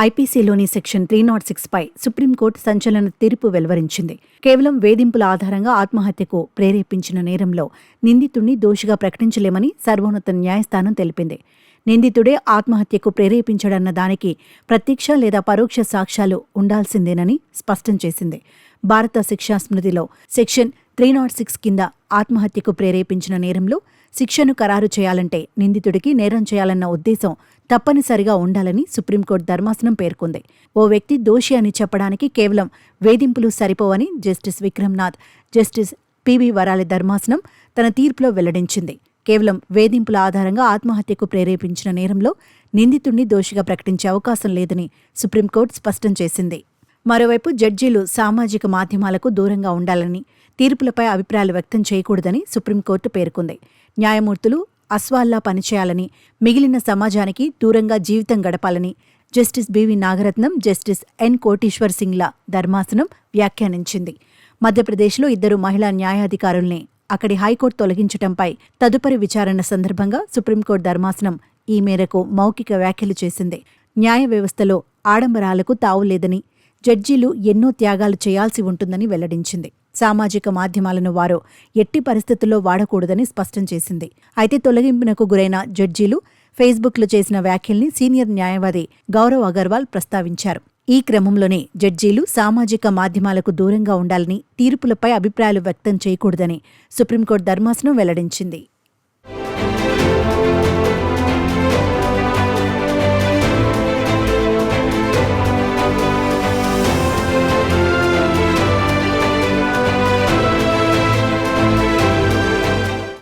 ఐపీసీలోని section three nought six పై supreme court సంచలన తీర్పు వెలువరించింది. కేవలం వేధింపుల ఆధారంగా ఆత్మహత్యకు ప్రేరేపించిన నేరంలో నిందితుణ్ణి దోషిగా ప్రకటించలేమని సర్వోన్నత న్యాయస్థానం తెలిపింది. నిందితుడే ఆత్మహత్యకు ప్రేరేపించడన్న దానికి ప్రత్యక్ష లేదా పరోక్ష సాక్ష్యాలు ఉండాల్సిందేనని స్పష్టం చేసింది. భారత శిక్షా స్మృతిలో సెక్షన్ త్రీ నాట్ సిక్స్ కింద ఆత్మహత్యకు ప్రేరేపించిన నేరంలో శిక్షను ఖరారు చేయాలంటే నిందితుడికి నేరం చేయాలన్న ఉద్దేశం తప్పనిసరిగా ఉండాలని సుప్రీంకోర్టు ధర్మాసనం పేర్కొంది. ఓ వ్యక్తి దోషి అని చెప్పడానికి కేవలం వేధింపులు సరిపోవని justice Vikramnath justice P V Varale ధర్మాసనం తన తీర్పులో వెల్లడించింది. కేవలం వేధింపుల ఆధారంగా ఆత్మహత్యకు ప్రేరేపించిన నేరంలో నిందితుణ్ణి దోషిగా ప్రకటించే అవకాశం లేదని సుప్రీంకోర్టు స్పష్టం చేసింది. మరోవైపు జడ్జీలు సామాజిక మాధ్యమాలకు దూరంగా ఉండాలని తీర్పులపై అభిప్రాయాలు వ్యక్తం చేయకూడదని సుప్రీంకోర్టు పేర్కొంది. న్యాయమూర్తులు అస్వాల్లా పనిచేయాలని మిగిలిన సమాజానికి దూరంగా జీవితం గడపాలని justice B V Nagarathnam justice N Koteeswar సింగ్ల ధర్మాసనం వ్యాఖ్యానించింది. మధ్యప్రదేశ్లో ఇద్దరు మహిళా న్యాయాధికారుల్ని అక్కడి హైకోర్టు తొలగించటంపై తదుపరి విచారణ సందర్భంగా సుప్రీంకోర్టు ధర్మాసనం ఈ మేరకు మౌఖిక వ్యాఖ్యలు చేసింది. న్యాయ వ్యవస్థలో ఆడంబరాలకు తావు లేదని జడ్జీలు ఎన్నో త్యాగాలు చేయాల్సి ఉంటుందని వెల్లడించింది. సామాజిక మాధ్యమాలను వారు ఎట్టి పరిస్థితుల్లో వాడకూడదని స్పష్టం చేసింది. అయితే తొలగింపునకు గురైన జడ్జీలు ఫేస్బుక్లో చేసిన వ్యాఖ్యల్ని సీనియర్ న్యాయవాది గౌరవ్ అగర్వాల్ ప్రస్తావించారు. ఈ క్రమంలోనే జడ్జీలు సామాజిక మాధ్యమాలకు దూరంగా ఉండాలని తీర్పులపై అభిప్రాయాలు వ్యక్తం చేయకూడదని సుప్రీంకోర్టు ధర్మాసనం వెల్లడించింది.